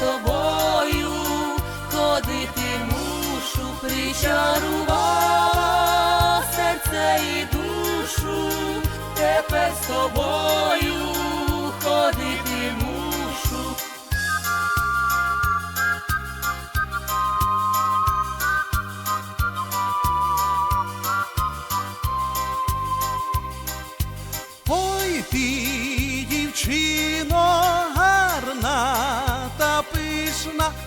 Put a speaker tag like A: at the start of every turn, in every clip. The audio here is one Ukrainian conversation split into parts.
A: тобою ходити мушу, причарував серце і душу, тепер з тобою.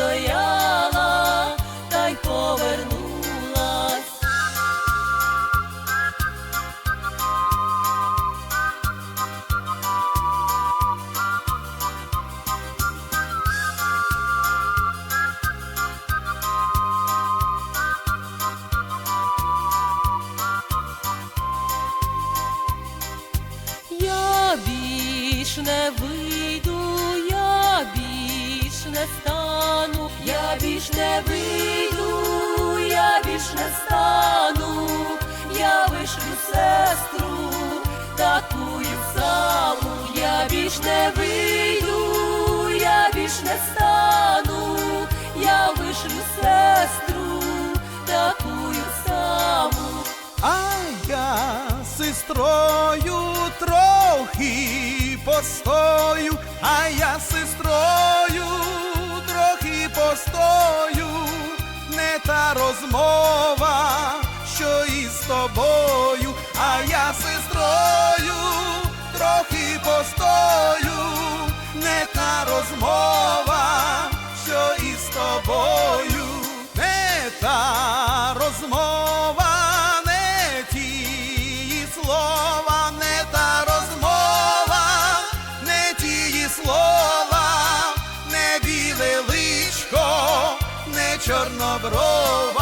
A: Постояла, та й повернулась. Я більш не вийду, я більш не стану, більш не вийду, я більш не стану, я вишлю сестру, такую саму, я більш не вийду, я більш не стану, я вишлю сестру, такую саму.
B: А я сестрою трохи постою, а я сестрою та розмова, що із тобою, а я сестрою слова,